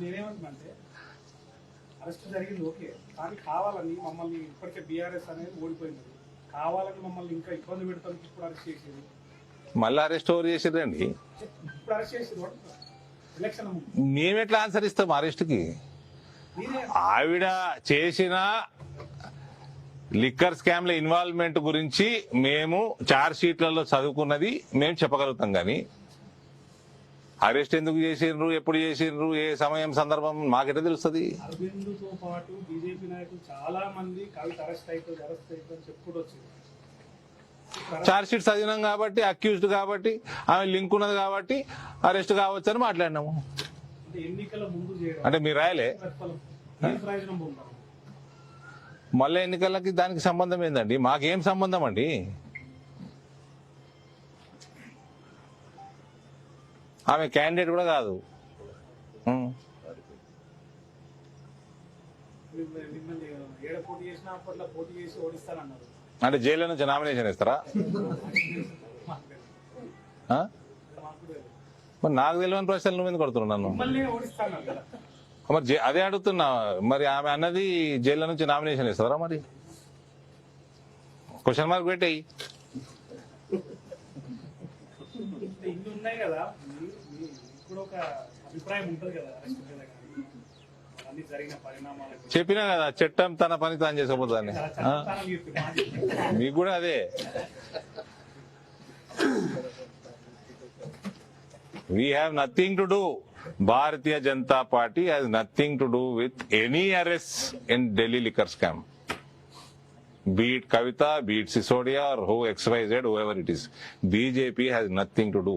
నేనేమంటున్నానంటే అరెస్ట్ జరిగింది ఓకే. కానీ కావాలని మమ్మల్ని ఇప్పటికే బీఆర్ఎస్ అనేది ఓడిపోయింది. కావాలని మమ్మల్ని ఇంకా ఇబ్బంది పెడతానికి ఇప్పుడు అరెస్ట్ చేసేది. మళ్ళీ అరెస్ట్ ఓవర్ చేసిరండి ఇప్పుడు అరెస్ట్ చేసేది ఎలక్షన్ మేమెట్లా ఆన్సర్ ఇస్తాం అరెస్ట్కి? ఆవిడ చేసిన లిక్కర్ స్కామ్ల ఇన్వాల్వ్మెంట్ గురించి మేము చార్జ్ షీట్లలో చదువుకున్నది మేము చెప్పగలుగుతాం కానీ అరెస్ట్ ఎందుకు చేసిండ్రు? ఎప్పుడు చేసిండ్రు? ఏ సమయం సందర్భం మాకెట్లా తెలుస్తుంది? అరవింద్తో పాటు బీజేపీ నాయకులు చాలా మంది కవిత అరెస్ట్ అవుతుంది అరెస్ట్ అవుతుంది అని చెప్పుకుంటూ వచ్చింది ఇప్పుడు arrest చార్జ్ షీట్ చదివినాం కాబట్టి అక్యూజ్డ్ కాబట్టి ఆమె లింక్ ఉన్నది కాబట్టి అరెస్ట్ కావచ్చు అని మాట్లాడినాము. అంటే మీరు రాయలే? మళ్ళీ ఎన్నికలకి దానికి సంబంధం ఏందండి? మాకేం సంబంధం అండి? ఆమె క్యాండిడేట్ కూడా కాదు. అంటే జైల్లో నుంచి నామినేషన్ ఇస్తారా. మరి నాకు తెలియని ప్రశ్నలు నువ్వు ఎందుకు కొడుతున్నావు నన్ను? మరి అదే అడుగుతున్నా. మరి ఆమె అన్నది జైల్లో నుంచి నామినేషన్ ఇస్తారా మరి? క్వశ్చన్ మార్క్ పెట్టేయి. ఉన్నాయి కదా మీ- మీ- మీకు కూడా ఒక అభిప్రాయం ఉంటుంది కదా అరెస్ట్ మీద కానీ అన్ని జరిగిన పరిణామాలకు. చెప్పినా కదా చట్టం తన పని తాను మాది. మీకు కూడా అదే. We have nothing to do Bharatiya Janata Party has nothing to do with any arrest in Delhi liquor scam be it Kavitha be it Sisodia or who X Y Z whoever it is BJP has nothing to do